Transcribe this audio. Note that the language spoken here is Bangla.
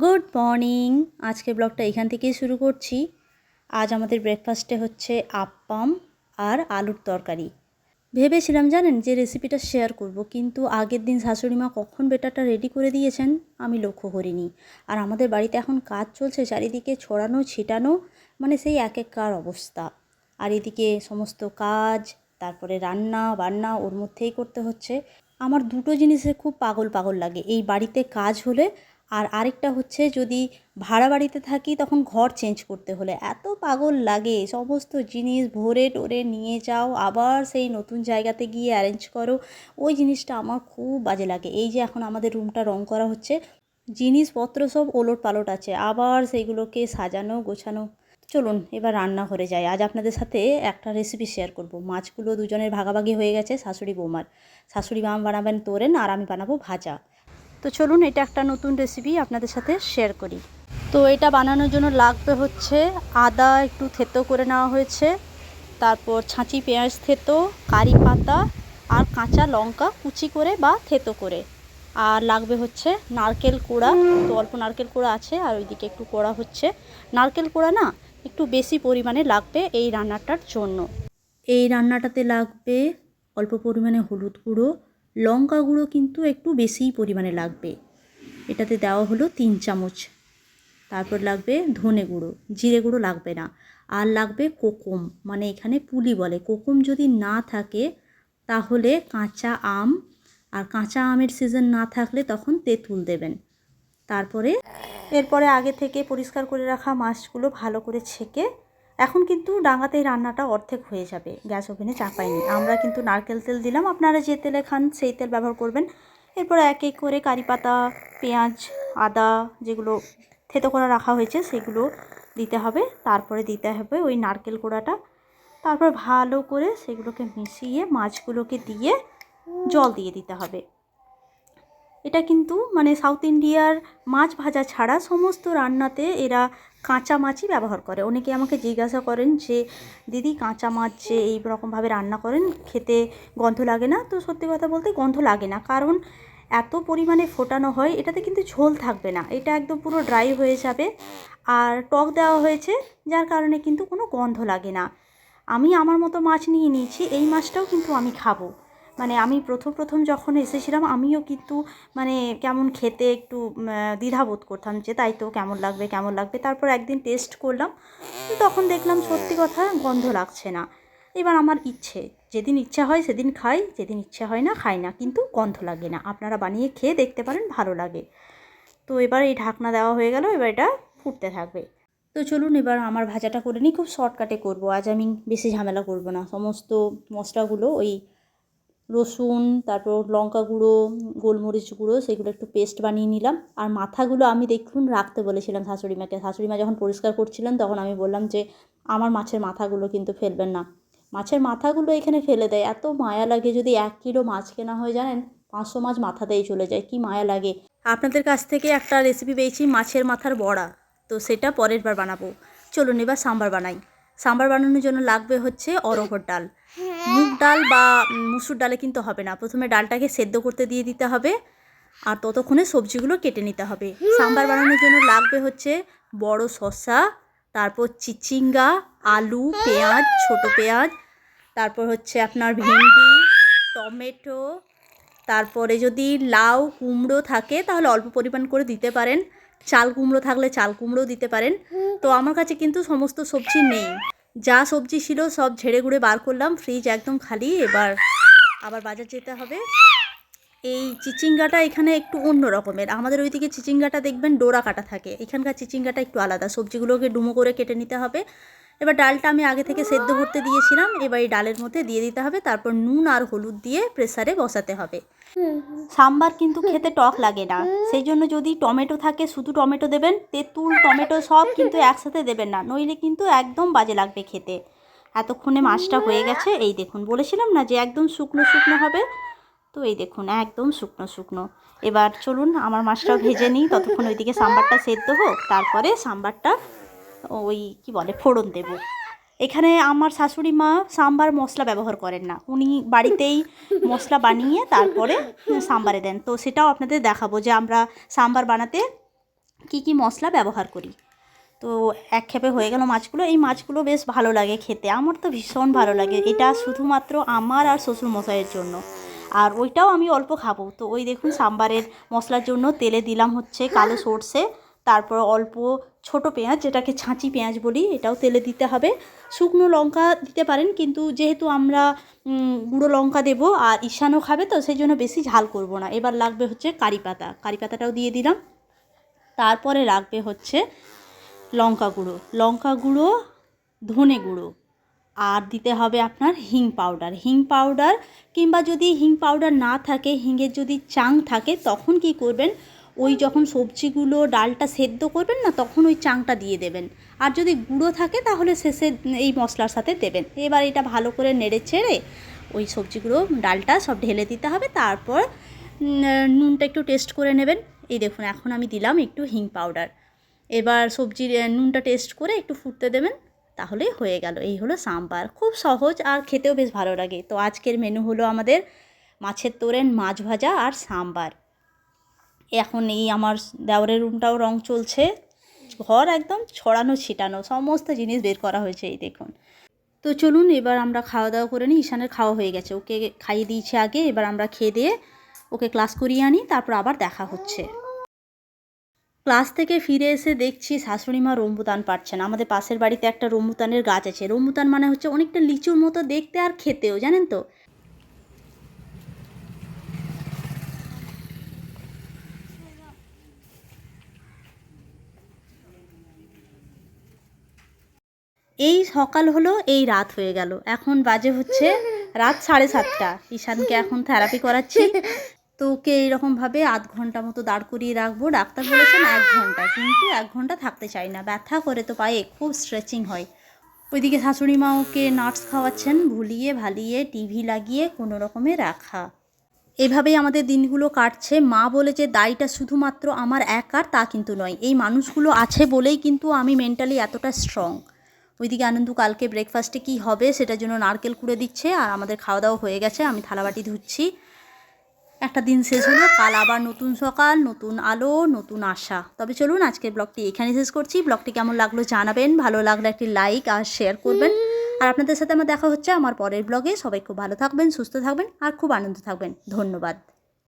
Good morning. আজকে ব্লগটা এখান থেকেই শুরু করছি। আজ আমাদের ব্রেকফাস্টে হচ্ছে আপ্পাম আর আলুর তরকারি। ভেবেছিলাম জানেন যে রেসিপিটা শেয়ার করব, কিন্তু আগের দিন শাশুড়ি মা কখন বেটারটা রেডি করে দিয়েছেন আমি লক্ষ্য করিনি। আর আমাদের বাড়িতে এখন কাজ চলছে, চারিদিকে ছড়ানো, ছিটানো মানে সেই এক এক কার অবস্থা। আর এদিকে সমস্ত কাজ, তারপরে রান্না, বান্না ওর মধ্যেই করতে হচ্ছে। আমার দুটো জিনিসে খুব পাগল পাগল লাগে। এই বাড়িতে কাজ হলে আর আরেকটা হচ্ছে যদি ভাড়া বাড়িতে থাকি তখন ঘর চেঞ্জ করতে হলে। এত পাগল লাগে, সমস্ত জিনিস ভরে টোরে নিয়ে যাও, আবার সেই নতুন জায়গাতে গিয়ে অ্যারেঞ্জ করো। ওই জিনিসটা আমার খুব বাজে লাগে। এই যে এখন আমাদের রুমটা রং করা হচ্ছে, জিনিসপত্র সব ওলট পালট আছে, আবার সেইগুলোকে সাজানো, গোছানো। চলুন, এবার রান্না রান্নাঘরে যাই। আজ আপনাদের সাথে একটা রেসিপি শেয়ার করব। মাছগুলো দুজনের ভাগাভাগি হয়ে গেছে শাশুড়ি বৌমার। শাশুড়ি মা বানাবেন তোরেন, আর আমি বানাবো ভাজা। তো চলুন এটা একটা নতুন রেসিপি আপনাদের সাথে শেয়ার করি। তো এটা বানানোর জন্য লাগবে হচ্ছে আদা একটু থেতো করে নেওয়া হয়েছে, তারপর ছাঁচি, পেঁয়াজ থেতো, কারি পাতা আর কাঁচা লঙ্কা কুচি করে বা থেতো করে। আর লাগবে হচ্ছে নারকেল কোড়া, তো অল্প নারকেল কোড়া আছে আর ওইদিকে একটু কোড়া হচ্ছে। নারকেল কোড়া না, একটু বেশি পরিমাণে লাগবে এই রান্নাটার জন্য। এই রান্নাটাতে লাগবে অল্প পরিমাণে হলুদ গুঁড়ো লঙ্কা গুঁড়ো কিন্তু একটু বেশিই পরিমাণে লাগবে। এটাতে দেওয়া হলো তিন চামচ। তারপর লাগবে ধনে গুঁড়ো। জিরে গুঁড়ো লাগবে না। আর লাগবে কোকম। মানে এখানে পুলি বলে। কোকম যদি না থাকে, তাহলে কাঁচা আম আর কাঁচা আমের সিজন না থাকলে তখন তেঁতুল দেবেন। তারপরে, এরপরে আগে থেকে পরিষ্কার করে রাখা মাছগুলো ভালো করে ছেঁকে এখন কিন্তু ডাঙাতেই রান্নাটা অর্ধেক হয়ে যাবে। গ্যাস ওভেনে চাপাইনি। আমরা কিন্তু নারকেল তেল দিলাম। আপনারা যে তেলে খান, সেই তেল ব্যবহার করবেন। এরপর এক এক করে কারি পাতা, পেঁয়াজ, আদা যেগুলো থেতো করে রাখা হয়েছে, সেগুলো দিতে হবে। তারপরে দিতে হবে ওই নারকেল কোড়াটা। তারপর ভালো করে সেগুলোকে মিশিয়ে, মাছগুলোকে দিয়ে জল দিয়ে দিতে হবে। এটা কিন্তু মানে সাউথ ইন্ডিয়ার মাছ ভাজা ছাড়া সমস্ত রান্নাতে এরা কাঁচা মাছই ব্যবহার করে। অনেকে আমাকে জিজ্ঞাসা করেন যে, দিদি, কাঁচা মাছ যে এই রকমভাবে রান্না করেন, খেতে গন্ধ লাগে না? তো সত্যি কথা বলতে গন্ধ লাগে না। কারণ এত পরিমাণে ফোটানো হয়, এটাতে কিন্তু ঝোল থাকবে না। এটা একদম পুরো ড্রাই হয়ে যাবে। আর টক দেওয়া হয়েছে, যার কারণে কিন্তু কোনো গন্ধ লাগে না। আমি আমার মতো মাছ নিয়ে নিয়েছি, এই মাছটাও কিন্তু আমি খাব। মানে আমি প্রথম প্রথম যখন এসেছিলাম, আমিও কিন্তু মানে কেমন খেতে একটু দ্বিধাবোধ করতাম যে তাই তো কেমন লাগবে কেমন লাগবে। তারপর একদিন টেস্ট করলাম, তখন দেখলাম সত্যি কথা গন্ধ লাগছে না। এবার আমার ইচ্ছে, যেদিন ইচ্ছা হয় সেদিন খাই, যেদিন ইচ্ছা হয় না খাই না, কিন্তু গন্ধ লাগে না। আপনারা বানিয়ে খেয়ে দেখতে পারেন, ভালো লাগে। তো এবার এই ঢাকনা দেওয়া হয়ে গেল, এবার এটা ফুটতে থাকবে। তো চলুন এবার আমার ভাজাটা করে নিই, খুব শর্টকাটে করব। আজ আমি বেশি ঝামেলা করব না। সমস্ত মশলাগুলো ওই রসুন, তারপর লঙ্কা গুঁড়ো, গোলমরিচ গুঁড়ো, সেগুলো একটু পেস্ট বানিয়ে নিলাম। আর মাথাগুলো আমি দেখুন রাখতে বলেছিলাম শাশুড়ি মাকে। শাশুড়ি মা যখন পরিষ্কার করছিলেন, তখন আমি বললাম যে, আমার মাছের মাথাগুলো কিন্তু ফেলবেন না। মাছের মাথাগুলো এখানে ফেলে দেয়। এত মায়া লাগে যদি এক কিলো মাছ কেনা হয় জানেন? পাঁচশো মাছ মাথাতেই চলে যায়। কি মায়া লাগে। আপনাদের কাছ থেকে একটা রেসিপি পেয়েছি, মাছের মাথার বড়া। তো সেটা পরের বার বানাবো। চলুন এবার সাম্বার বানাই। সাম্বার বানানোর জন্য লাগবে হচ্ছে অরহর ডাল। মুগ ডাল বা মুসুর ডালে কিন্তু হবে না। প্রথমে ডালটাকে সেদ্ধ করতে দিয়ে দিতে হবে আর ততক্ষণে সবজিগুলো কেটে নিতে হবে। সাম্বার বানানোর জন্য লাগবে হচ্ছে বড় শসা, তারপর চিচিঙ্গা, আলু, পেঁয়াজ, ছোট পেঁয়াজ, তারপর হচ্ছে আপনার ভেন্ডি, টমেটো, তারপরে যদি লাউ, কুমড়ো থাকে তাহলে অল্প পরিমাণ করে দিতে পারেন। চাল কুমড়ো থাকলে চাল কুমড়ো দিতে পারেন। তো আমার কাছে কিন্তু সমস্ত সবজি নেই। যা সবজি ছিল সব ঝেড়ে গুঁড়ে বার করলাম ফ্রিজ একদম খালি। এবার আবার বাজার যেতে হবে। এই চিচিঙ্গাটা এখানে একটু অন্য রকমের। আমাদের ওইদিকে চিচিঙ্গাটা দেখবেন ডোরা কাটা থাকে। এখানকার চিচিঙ্গাটা একটু আলাদা। সবজিগুলোকে ডুমো করে কেটে নিতে হবে। এবার ডালটা আমি আগে থেকে সেদ্ধ করতে দিয়েছিলাম, এবার এই ডালের মধ্যে দিয়ে দিতে হবে, তারপর নুন আর হলুদ দিয়ে প্রেসারে বসাতে হবে। সাম্বার কিন্তু খেতে টক লাগে না, সেই জন্য যদি টমেটো থাকে শুধু টমেটো দেবেন, তেঁতুল, টমেটো সব কিন্তু একসাথে দেবেন না, নইলে কিন্তু একদম বাজে লাগবে খেতে। এতক্ষণে মাছটা হয়ে গেছে, এই দেখুন, বলেছিলাম না যে একদম শুকনো শুকনো হবে? তো এই দেখুন, একদম শুকনো শুকনো। এবার চলুন, আমার মাছটা ভেজে নিই, ততক্ষণ ওইদিকে সাম্বারটা সেদ্ধ হোক, তারপরে সাম্বারটা ওই কি বলে, ফোড়ন দেব। এখানে আমার শাশুড়ি মা সাম্বার মশলা ব্যবহার করেন না। উনি বাড়িতেই মশলা বানিয়ে তারপরে সাম্বারে দেন। তো সেটাও আপনাদের দেখাবো যে আমরা সাম্বার বানাতে কি কি মশলা ব্যবহার করি। তো এক খেপে হয়ে গেল মাছগুলো। এই মাছগুলো বেশ ভালো লাগে খেতে। আমার তো ভীষণ ভালো লাগে। এটা শুধুমাত্র আমার আর শ্বশুর মশাইয়ের জন্য। আর ওইটাও আমি অল্প খাব। তো ওই দেখুন, সাম্বারের মশলার জন্য তেলে দিলাম হচ্ছে কালো সর্ষে। তারপর অল্প ছোট পেঁয়াজ, যেটাকে ছাঁচি পেঁয়াজ বলি, এটাও তেলে দিতে হবে। শুকনো লঙ্কা দিতে পারেন, কিন্তু যেহেতু আমরা গুঁড়ো লঙ্কা দেবো আর ঈশানও খাবে, তো সেই জন্য বেশি ঝাল করব না। এবার লাগবে হচ্ছে কারি পাতা। কারি পাতাটাও দিয়ে দিলাম। তারপরে লাগবে হচ্ছে লঙ্কা গুঁড়ো। লঙ্কা গুঁড়ো, ধনে গুঁড়ো। আর দিতে হবে আপনার হিং পাউডার। হিং পাউডার কিংবা যদি হিং পাউডার না থাকে হিঙের যদি চাং থাকে, তখন কি করবেন? ওই যখন সবজিগুলো ডালটা সেদ্ধ করবেন না, তখন ওই চাংটা দিয়ে দেবেন। আর যদি গুঁড়ো থাকে, তাহলে শেষে এই মশলার সাথে দেবেন। এবার এটা ভালো করে নেড়ে ছেড়ে ওই সবজিগুলো, ডালটা সব ঢেলে দিতে হবে। তারপর নুনটা একটু টেস্ট করে নেবেন। এই দেখুন, এখন আমি দিলাম একটু হিং পাউডার। এবার সবজির নুনটা টেস্ট করে একটু ফুটতে দেবেন তাহলেই হয়ে গেল। এই হলো সাম্বার। খুব সহজ আর খেতেও বেশ ভালো লাগে। তো আজকের মেনু হলো আমাদের মাছের তোরেন মাছ ভাজা আর সাম্বার। এখন এই আমার দেওরের রুমটাও রং চলছে। ঘর একদম ছড়ানো ছিটানো, সমস্ত জিনিস বের করা হয়েছে এই দেখুন। তো চলুন এবার আমরা খাওয়া দাওয়া করে নিই, ঈশানের খাওয়া হয়ে গেছে। ওকে খাইয়ে দিয়েছি আগে, এবার আমরা খেয়ে দিয়ে ওকে ক্লাস করিয়ে আনি, তারপর আবার দেখা হচ্ছে। ক্লাস থেকে ফিরে এসে দেখছি শাশুড়ি মা রম্বুতান পাচ্ছেন আমাদের পাশের বাড়িতে একটা রম্বুতানের গাছ আছে। রম্বুতান মানে হচ্ছে অনেকটা লিচুর মতো দেখতে আর খেতেও, জানেন তো? এই সকাল হলো, এই রাত হয়ে গেল। এখন বাজে হচ্ছে রাত সাড়ে সাতটা। ঈশানকে এখন থেরাপি করাচ্ছি। তো ওকে এইরকমভাবে আধ ঘণ্টা মতো দাঁড় করিয়ে রাখব। ডাক্তার বলেছেন এক ঘণ্টা, কিন্তু এক ঘণ্টা থাকতে চাই না। ব্যথা করে তো পায়ে খুব স্ট্রেচিং হয়। ওইদিকে শাশুড়ি মা ওকে নাটস খাওয়াচ্ছেন, ভুলিয়ে ভালিয়ে টিভি লাগিয়ে কোনো রকমে রাখা। এভাবেই আমাদের দিনগুলো কাটছে। মা বলে যে, দায়টা শুধুমাত্র আমার একার তা কিন্তু নয়। এই মানুষগুলো আছে বলেই কিন্তু আমি মেন্টালি এতটা স্ট্রং ওইদিকে আনন্দ কালকে ব্রেকফাস্টে কি হবে সেটার জন্য নারকেল কুড়ে দিচ্ছে আর আমাদের খাওয়া দাওয়া হয়ে গেছে। আমি থালাবাটি ধুচ্ছি। একটা দিন শেষ হলো, কাল আবার নতুন সকাল, নতুন আলো, নতুন আশা। তবে চলুন, আজকের ব্লগটি এখানে শেষ করছি। ব্লগটি কেমন লাগল জানাবেন, ভালো লাগলে একটি লাইক আর শেয়ার করবেন। আর আপনাদের সাথে আমার দেখা হচ্ছে আমার পরের ব্লগে। সবাই খুব ভালো থাকবেন, সুস্থ থাকবেন আর খুব আনন্দ থাকবেন। ধন্যবাদ।